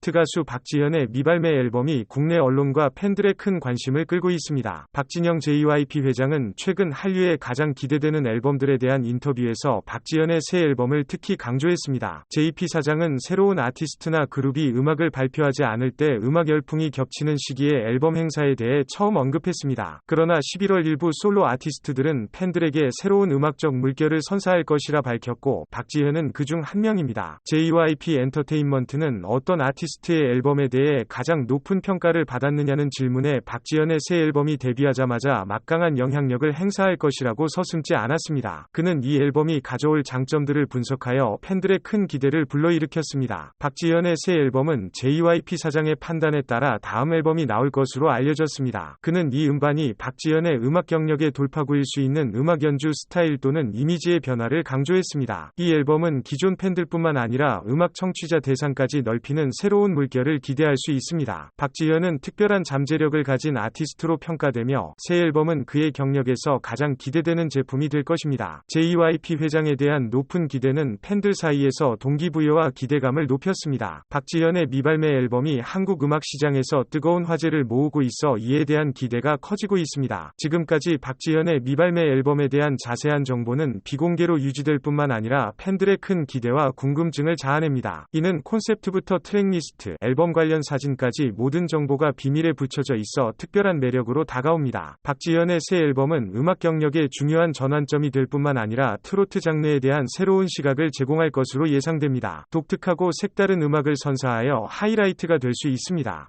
트로트 가수 박지현의 미발매 앨범이 국내 언론과 팬들의 큰 관심을 끌고 있습니다. 박진영 JYP 회장은 최근 한류에 가장 기대되는 앨범들에 대한 인터뷰에서 박지현의 새 앨범을 특히 강조했습니다. JP 사장은 새로운 아티스트나 그룹이 음악을 발표하지 않을 때 음악 열풍이 겹치는 시기에 앨범 행사에 대해 처음 언급했습니다. 그러나 11월 일부 솔로 아티스트들은 팬들에게 새로운 음악적 물결을 선사할 것이라 밝혔고 박지현은 그중 한 명입니다. JYP 엔터테인먼트는 어떤 아티스트 의 앨범에 대해 가장 높은 평가를 받았느냐는 질문에 박지현의 새 앨범이 데뷔하자마자 막강한 영향력을 행사할 것이라고 서슴지 않았습니다. 그는 이 앨범이 가져올 장점들을 분석하여 팬들의 큰 기대를 불러일으켰습니다. 박지현의 새 앨범은 JYP 사장의 판단에 따라 다음 앨범이 나올 것으로 알려졌습니다. 그는 이 음반이 박지현의 음악 경력의 돌파구일 수 있는 음악 연주 스타일 또는 이미지의 변화를 강조했습니다. 이 앨범은 기존 팬들뿐만 아니라 음악 청취자 대상까지 넓히는 새로운 물결을 기대할 수 있습니다. 박지현은 특별한 잠재력을 가진 아티스트로 평가되며 새 앨범은 그의 경력에서 가장 기대되는 제품이 될 것입니다. JYP 회장에 대한 높은 기대는 팬들 사이에서 동기부여와 기대감을 높였습니다. 박지현의 미발매 앨범이 한국 음악 시장에서 뜨거운 화제를 모으고 있어 이에 대한 기대가 커지고 있습니다. 지금까지 박지현의 미발매 앨범에 대한 자세한 정보는 비공개로 유지될 뿐만 아니라 팬들의 큰 기대와 궁금증을 자아냅니다. 이는 콘셉트부터 트랙리 스트, 앨범 관련 사진까지 모든 정보가 비밀에 붙여져 있어 특별한 매력으로 다가옵니다. 박지현의 새 앨범은 음악 경력의 중요한 전환점이 될 뿐만 아니라 트로트 장르에 대한 새로운 시각을 제공할 것으로 예상됩니다. 독특하고 색다른 음악을 선사하여 하이라이트가 될 수 있습니다.